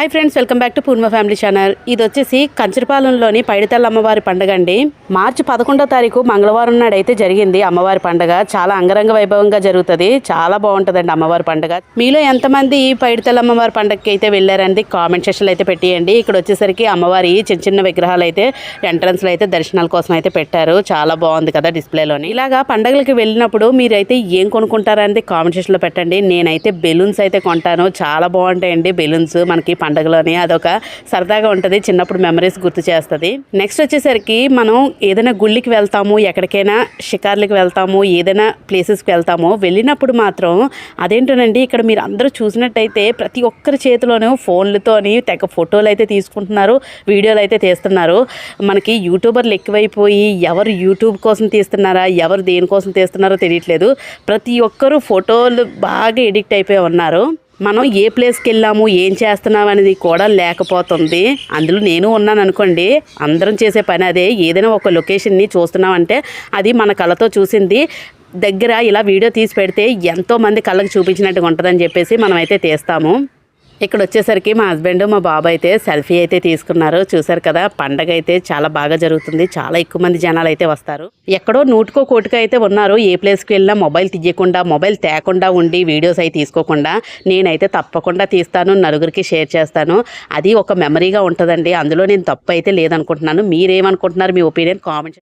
Hi friends welcome back to Purna family channel ఇది వచ్చేసి కంచరపాలెంలోని పైడితల్ల అమ్మవారి పండుగ అండి. మార్చి పదకొండో తారీఖు మంగళవారం నాడు అయితే జరిగింది అమ్మవారి పండుగ. చాలా అంగరంగ వైభవంగా జరుగుతుంది. చాలా బాగుంటుందండి అమ్మవారి పండుగ. మీలో ఎంతమంది ఈ పైడితల్ల అమ్మవారి పండుగకి అయితే వెళ్ళారండి? కామెంట్ సెక్షన్లో అయితే పెట్టేయండి. ఇక్కడ వచ్చేసరికి అమ్మవారి చిన్న చిన్న విగ్రహాలు అయితే ఎంట్రన్స్లో అయితే దర్శనాల కోసం అయితే పెట్టారు. చాలా బాగుంది కదా డిస్ప్లేలోని. ఇలాగా పండుగలకి వెళ్ళినప్పుడు మీరైతే ఏం కొనుక్కుంటారనేది కామెంట్ సెక్షన్లో పెట్టండి. నేనైతే బెలూన్స్ అయితే కొంటాను. చాలా బాగుంటాయండి బెలూన్స్. మనకి పండుగలోని అదొక సరదాగా ఉంటుంది చిన్నప్పుడు మెమరీస్ గుర్తు చేస్తుంది. నెక్స్ట్ వచ్చేసరికి మనం ఏదైనా గుళ్ళకి వెళ్తాము ఎక్కడికైనా షికార్లకి వెళ్తాము ఏదైనా ప్లేసెస్కి వెళ్తాము వెళ్ళినప్పుడు మాత్రం అదేంటోనండి ఇక్కడ మీరు అందరూ చూసినట్టయితే ప్రతి ఒక్కరి చేతిలోనూ ఫోన్లతోని తెగ ఫోటోలు అయితే తీసుకుంటున్నారు వీడియోలు అయితే తీస్తున్నారు. మనకి యూట్యూబర్లు ఎక్కువైపోయి ఎవరు యూట్యూబ్ కోసం తీస్తున్నారా ఎవరు దేనికోసం తీస్తున్నారో తెలియట్లేదు. ప్రతి ఒక్కరూ ఫోటోలు బాగా ఎడిక్ట్ అయిపోయి ఉన్నారు. మనం ఏ ప్లేస్కి వెళ్ళాము ఏం చేస్తున్నాం అనేది కూడా లేకపోతుంది. అందులో నేను ఉన్నాను అనుకోండి అందరం చేసే పని అదే ఏదైనా ఒక లొకేషన్ని చూస్తున్నామంటే అది మన కళతో చూసింది. దగ్గర ఇలా వీడియో తీసి పెడితే ఎంతో మంది చూపించినట్టుగా ఉంటుందని చెప్పేసి మనమైతే తీస్తాము. ఇక్కడ వచ్చేసరికి మా హస్బెండ్ మా బాబు అయితే సెల్ఫీ అయితే తీసుకున్నారు. చూసారు కదా పండగ అయితే చాలా బాగా జరుగుతుంది. చాలా ఎక్కువ మంది జనాలు అయితే వస్తారు. ఎక్కడో నూటికో కోటికో అయితే ఉన్నారు. ఏ ప్లేస్కి వెళ్ళినా మొబైల్ తీయకుండా మొబైల్ తేకుండా ఉండి వీడియోస్ అయితే తీసుకోకుండా నేనైతే తప్పకుండా తీస్తాను నలుగురికి షేర్ చేస్తాను. అది ఒక మెమరీగా ఉంటుందండి. అందులో నేను తప్పు అయితే లేదనుకుంటున్నాను. మీరేమనుకుంటున్నారు మీ ఒపీనియన్ కామెంట్